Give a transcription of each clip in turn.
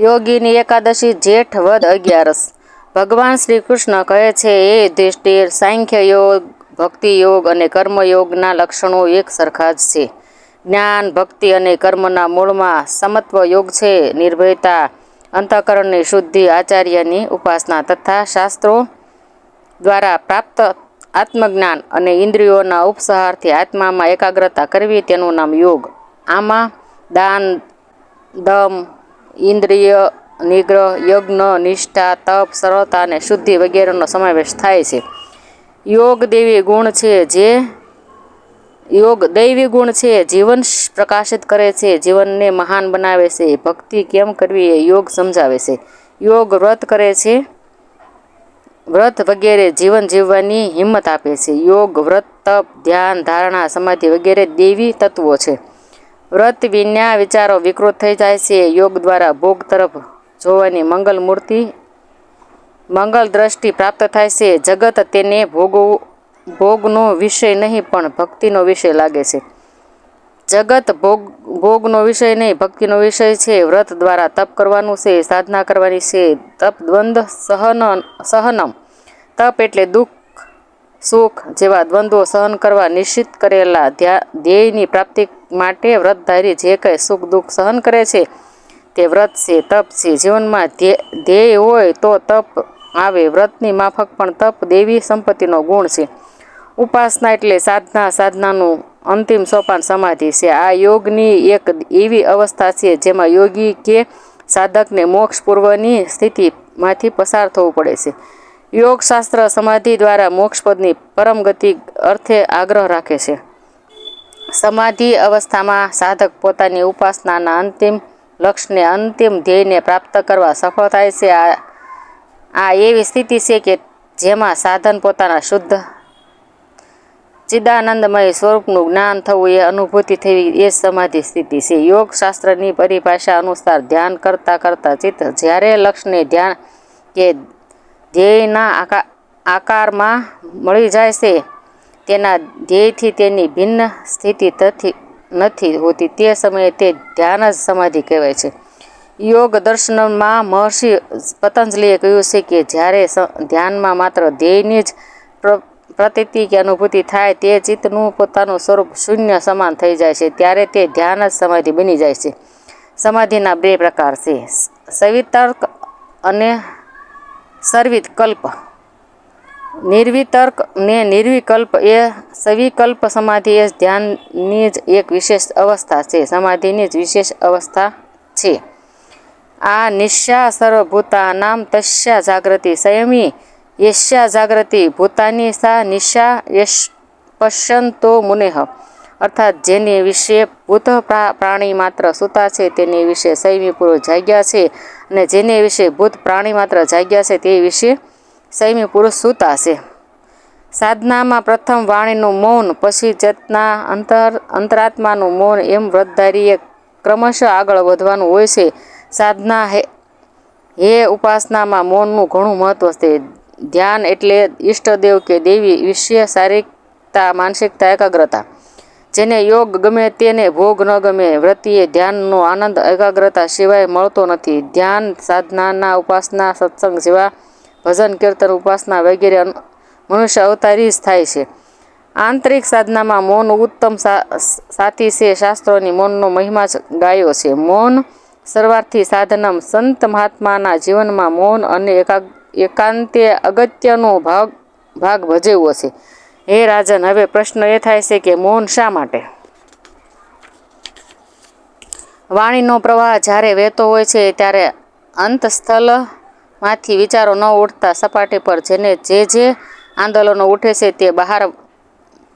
યોગીની એકાદશી જેઠ વદ અગિયારસ. ભગવાન શ્રી કૃષ્ણ કહે છે એ યુધિષ્ઠિર સાંખ્ય યોગ, ભક્તિ યોગ અને કર્મયોગના લક્ષણો એક સરખા જ છે. જ્ઞાન, ભક્તિ અને કર્મના મૂળમાં સમત્વ યોગ છે. નિર્ભયતા, અંતઃકરણની શુદ્ધિ, આચાર્યની ઉપાસના તથા શાસ્ત્રો દ્વારા પ્રાપ્ત આત્મજ્ઞાન અને ઇન્દ્રિયોના ઉપસહારથી આત્મામાં એકાગ્રતા કરવી તેનું નામ યોગ. આમાં દાન, દમ ઇન્દ્રિય, નિગ્રહ, યજ્ઞ, નિષ્ઠા, તપ, સરળતા અને શુદ્ધિ વગેરેનો સમાવેશ થાય છે. યોગ દેવી ગુણ છે જે, યોગ દૈવી ગુણ છે જીવન પ્રકાશિત કરે છે, જીવનને મહાન બનાવે છે. ભક્તિ કેમ કરવી એ યોગ સમજાવે છે. યોગ વ્રત કરે છે. વ્રત વગેરે જીવન જીવવાની હિંમત આપે છે. યોગ, વ્રત, તપ, ધ્યાન, ધારણા, સમાધિ વગેરે દેવી તત્વો છે. વ્રત વિના વિચારો વિકૃત થઈ જાય છે. યોગ દ્વારા ભોગ તરફ જોવાની મંગલ મૂર્તિ, મંગલ દ્રષ્ટિ પ્રાપ્ત થાય છે. જગત તેને ભોગવું ભોગનો વિષય નહીં, પણ ભક્તિનો વિષય લાગે છે. જગત ભોગ, ભોગનો વિષય નહીં, ભક્તિનો વિષય છે. વ્રત દ્વારા તપ કરવાનું છે, સાધના કરવાની છે. તપ દ્વંદ્વ સહન, સહનમ. તપ એટલે દુઃખ સુખ જેવા દ્વંદ્વો સહન કરવા નિશ્ચિત કરેલા ધ્યા, ધ્યેયની પ્રાપ્તિ માટે વ્રતધારી જે કંઈ સુખ દુઃખ સહન કરે છે, તે વ્રત છે, તપ છે. જીવનમાં ધ્યેય હોય તો તપ આવે. વ્રતની માફક પણ તપ દેવી સંપત્તિનો ગુણ છે. ઉપાસના એટલે સાધના, સાધનાનું અંતિમ સોપાન સમાધિ છે. આ યોગની એક એવી અવસ્થા છે જેમાં યોગી કે સાધકને મોક્ષ પૂર્વની સ્થિતિમાંથી પસાર થવું પડે છે. યોગશાસ્ત્ર સમાધિ દ્વારા મોક્ષપદની પરમ ગતિ અર્થે આગ્રહ રાખે છે. સમાધિ અવસ્થામાં સાધક પોતાની ઉપાસનાના અંતિમ લક્ષ્યને અંતિમ ધ્યેયને પ્રાપ્ત કરવા સફળ થાય છે. આ આ એવી સ્થિતિ છે કે જેમાં સાધન પોતાના શુદ્ધ, ચિદાનંદમય સ્વરૂપનું જ્ઞાન થવું એ અનુભૂતિ થવી એ સમાધિ સ્થિતિ છે. યોગશાસ્ત્રની પરિભાષા અનુસાર ધ્યાન કરતા કરતા ચિત્ત જ્યારે લક્ષ્યને ધ્યાન કે ધ્યેયના આકાર આકારમાં મળી જાય છે. તેના ધ્યેયથી તેની ભિન્ન સ્થિતિ તથી નથી હોતી. તે સમયે તે ધ્યાન જ સમાધિ કહેવાય છે. યોગ દર્શનમાં મહર્ષિ પતંજલિએ કહ્યું છે કે જ્યારે ધ્યાનમાં માત્ર ધ્યેયની જ પ્રતીતિ કે અનુભૂતિ થાય, તે ચિત્તનું પોતાનું સ્વરૂપ શૂન્ય સમાન થઈ જાય છે. ત્યારે તે ધ્યાન જ સમાધિ બની જાય છે. સમાધિના બે પ્રકાર છે. સવિતર્ક અને સર્વિકલ્પ નિર્વિતર્ક ને નિર્વિકલ્પ એ સવિકલ્પ સમાધિ એ ધ્યાનની જ એક વિશેષ અવસ્થા છે. સમાધિની જ વિશેષ અવસ્થા છે. આ નિશ્યા સર્વભૂતા નામ તસ્યા જાગૃતિ સંયમી યશ્યા જાગૃતિ ભૂતાની સા નિશા યશ પશ્યંતો મુનેહ. અર્થાત જેને વિશે ભૂત પ્રાણી માત્ર સૂતા છે, તેની વિશે સંયમી પુરુષ જાગ્યા છે અને જેને વિશે ભૂત પ્રાણી માત્ર જાગ્યા છે, તે વિશે સૈમી પુરુષ સૂતા છે. સાધનામાં પ્રથમ વાણીનું મૌન, પછી ચેતના અંતર, અંતરાત્માનું મૌન એમ વ્રતધારીએ ક્રમશઃ આગળ વધવાનું હોય છે. સાધના હે હે ઉપાસનામાં મૌનનું ઘણું મહત્વ છે. ધ્યાન એટલે ઈષ્ટદેવ કે દેવી વિશે શારીરિકતા, માનસિકતા, એકાગ્રતા. જેને યોગ ગમે તેને ભોગ ન ગમે, વ્રતિએ ધ્યાનનો આનંદ, એકાગ્રતા સિવાય મળતો નથી. ધ્યાન, સાધનાના ઉપાસના, સત્સંગ જેવા ભજન, કીર્તન, ઉપાસના વગેરે મનુષ્ય અવતારી જ થાય છે. આંતરિક સાધનામાં મૌન ઉત્તમ સાથી છે. શાસ્ત્રોની મૌનનો મહિમા ગાયો છે. મૌન સર્વાર્થી સાધનમ. સંત મહાત્માના જીવનમાં મૌન અને એકાંતે અગત્યનો ભાગ ભાગ ભજવ્યો છે. હે રાજન, હવે પ્રશ્ન એ થાય છે કે મૌન શા માટે? વાણીનો પ્રવાહ જ્યારે વહેતો હોય છે ત્યારે અંતસ્થલમાંથી વિચારો ન ઉઠતા સપાટી પર જેને જે જે આંદોલનો ઉઠે છે તે બહાર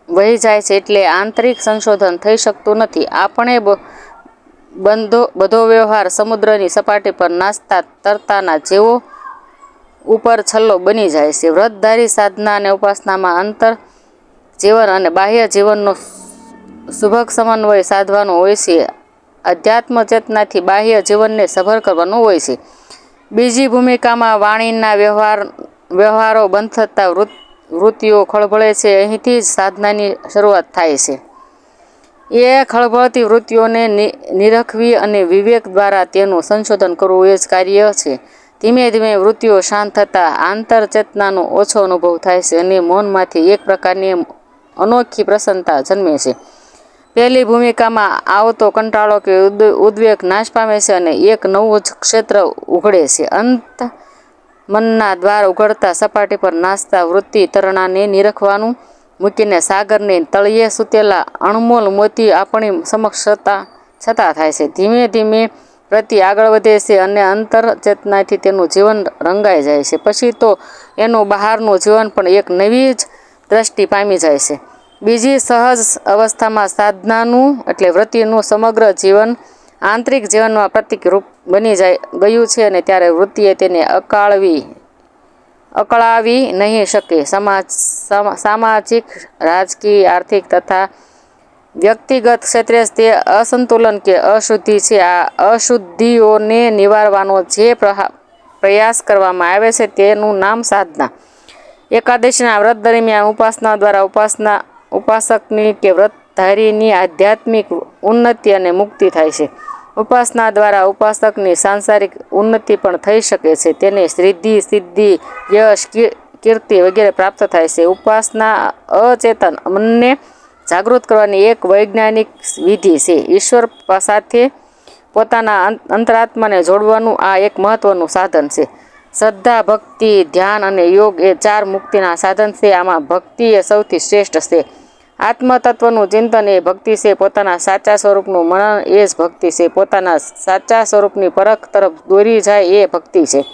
વહી જાય છે એટલે આંતરિક સંશોધન થઈ શકતું નથી. આપણે બંધો, બધો વ્યવહાર સમુદ્રની સપાટી પર નાચતા તરતાના જેવો ઉપર છલ્લો બની જાય છે. વ્રતધારી સાધના અને ઉપાસનામાં અંતર જીવન અને બાહ્ય જીવનનો સુભગ સમન્વય સાધવાનો હોય છે. અધ્યાત્મ ચેતનાથી બાહ્ય જીવનને સભર કરવાનું હોય છે. બીજી ભૂમિકામાં વાણીના વ્યવહાર, વ્યવહારો બંધ થતાં વૃત્તિઓ ખળભળે છે. અહીંથી જ સાધનાની શરૂઆત થાય છે. એ ખળભળતી વૃત્તિઓને નિરખવી અને વિવેક દ્વારા તેનું સંશોધન કરવું એ જ કાર્ય છે. ધીમે ધીમે વૃત્તિઓ શાંત થતાં આંતરચેતનાનો ઓછો અનુભવ થાય છે અને મૌનમાંથી એક પ્રકારની અનોખી પ્રસન્નતા જન્મે છે. પહેલી ભૂમિકામાં આવતો કંટાળો કે ઉદ- ઉદ્વેગ નાશ પામે છે અને એક નવું જ ક્ષેત્ર ઉઘડે છે. અંત મનના દ્વાર ઉઘડતા સપાટી પર નાચતા વૃત્તિ તરણાને નિરખવાનું, મૂકીને સાગરની તળિયે સૂતેલા અણમોલ મોતી આપણી સમક્ષ છતાં થાય છે. ધીમે ધીમે પ્રતિ આગળ વધે છે અને અંતર ચેતનાથી તેનું જીવન રંગાઈ જાય છે. પછી તો એનું બહારનું જીવન પણ એક નવી જ દ્રષ્ટિ પામી જાય છે. બીજી સહજ અવસ્થામાં સાધનાનું એટલે વૃત્તિનું સમગ્ર જીવન આંતરિક જીવનમાં પ્રતિકરૂપ બની જાય, ગયું છે અને ત્યારે વૃત્તિએ તેને અકાળવી, અકળાવી નહીં શકે. સમાજ સામાજિક, રાજકીય, આર્થિક તથા વ્યક્તિગત ક્ષેત્રે તે અસંતુલન કે અશુદ્ધિ છે. આ અશુદ્ધિઓને નિવારવાનો જે પ્રયાસ કરવામાં આવે છે તેનું નામ સાધના. એકાદશીના વ્રત દરમિયાન ઉપાસના દ્વારા ઉપાસના, ઉપાસકની કે વ્રતધારીની આધ્યાત્મિક ઉન્નતિ અને મુક્તિ થાય છે. ઉપાસના દ્વારા ઉપાસકની સાંસારિક ઉન્નતિ પણ થઈ શકે છે. તેને સિદ્ધિ સિદ્ધિ, યશ કીર્તિ વગેરે પ્રાપ્ત થાય છે. ઉપાસના અચેતન મનને જાગૃત કરવાની એક વૈજ્ઞાનિક વિધિ છે. ઈશ્વર સાથે પોતાના અંતરાત્માને જોડવાનું આ એક મહત્વનું સાધન છે. શ્રદ્ધા, ભક્તિ, ધ્યાન અને યોગ એ ચાર મુક્તિના સાધન છે. આમાં ભક્તિ એ સૌથી શ્રેષ્ઠ છે. આત્મતત્વનું ચિંતન એ ભક્તિ છે. પોતાના સાચા સ્વરૂપનું મનન એ જ ભક્તિ છે. પોતાના સાચા સ્વરૂપની પરખ તરફ દોરી જાય એ ભક્તિ છે.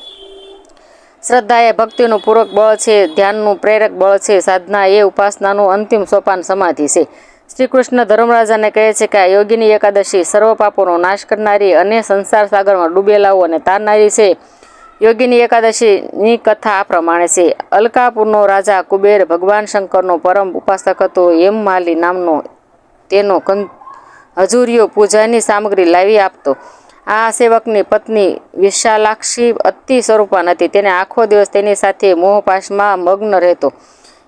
શ્રદ્ધા એ ભક્તિનું પૂરક બળ છે. ધ્યાનનું પ્રેરક બળ છે. સાધના એ ઉપાસનાનું અંતિમ સોપાન સમાધિ છે. શ્રી કૃષ્ણ ધર્મરાજાને કહે છે કે આ યોગીની એકાદશી સર્વ પાપોનો નાશ કરનારી અને સંસાર સાગરમાં ડૂબેલાઓ અને તારનારી છે. યોગીની એકાદશીની કથા આ પ્રમાણે છે. અલકાપુરનો રાજા કુબેર ભગવાન શંકરનો પરમ ઉપાસક હતો. હેમમાલી નામનો તેનો હજુરીઓ પૂજાની સામગ્રી લાવી આપતો. આ સેવકની પત્ની વિશાલાક્ષી અતિ સ્વરૂપાન હતી. તેને આખો દિવસ તેની સાથે મોહપાશમાં મગ્ન રહેતો.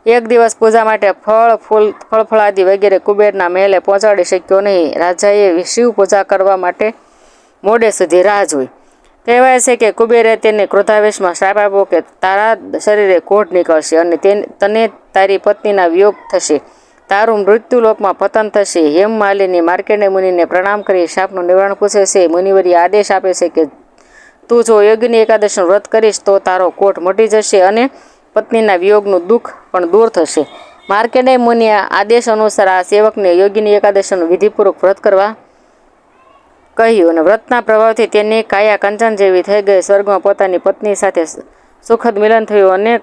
એક દિવસ પૂજા માટે ફળ, ફૂલ, ફળફળાદી વગેરે કુબેરના મહેલે પહોંચાડી શક્યો નહીં. રાજાએ શિવ પૂજા કરવા માટે મોડે સુધી રાહ જોઈ. કહેવાય છે કે કુબેરે તેને ક્રોધાવેશમાં શ્રાપ આપ્યો કે તારા શરીરે કોઢ નીકળશે અને તને તારી પત્નીના વિયોગ થશે. તારું મૃત્યુલોકમાં પતન થશે. હેમ માલિની માર્કેન્ડે મુનિને પ્રણામ કરી શાપનું નિવારણ પૂછે છે. મુનિવરી આદેશ આપે છે કે તું જો યોગીની એકાદશનું વ્રત કરીશ તો તારો કોટ મટી જશે અને પત્નીના વિયોગનું દુઃખ પણ દૂર થશે. માર્કેન્ડે મુનિના આદેશ અનુસાર આ સેવકને યોગીની એકાદશીનું વિધિપૂર્વક વ્રત કરવા કહ્યું અને વ્રતના પ્રભાવથી તેની કાયા કંચન જેવી થઈ ગઈ. સ્વર્ગમાં પોતાની પત્ની સાથે સુખદ મિલન થયું અને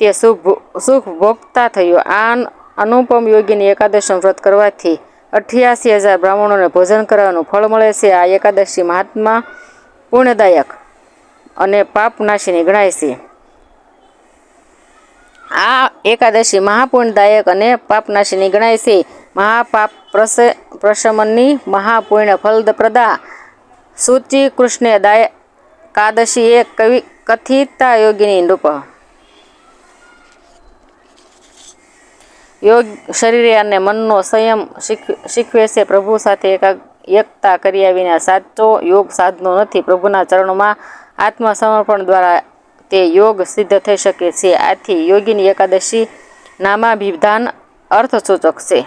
તે સુખ સુખ ભોગતા થયું. આ અનુપમ યોગીની એકાદશીનું વ્રત કરવાથી અઠ્યાસી હજાર બ્રાહ્મણોને ભોજન કરવાનું ફળ મળે છે. આ એકાદશી મહાત્મા પુણ્યદાયક અને પાપનાશીની ગણાય છે. આ એકાદશી મહાપુણ્યદાયક અને પાપનાશીની ગણાય છે. મહાપાપ પ્રસ, પ્રશમનની મહાપુણ્ય ફલદપ્રદા સૂચિ કૃષ્ણ દાય કાદશી એ કવિ કથિતા યોગીની નૃપ. યોગ શરીરે અને મનનો સંયમ શીખ- શીખવે છે. પ્રભુ સાથે એકા એકતા કર્યા વિના સાચો યોગ સાધનો નથી. પ્રભુના ચરણોમાં આત્મસમર્પણ દ્વારા તે યોગ સિદ્ધ થઈ શકે છે. આથી યોગીની એકાદશી નામાભિધાન અર્થસૂચક છે.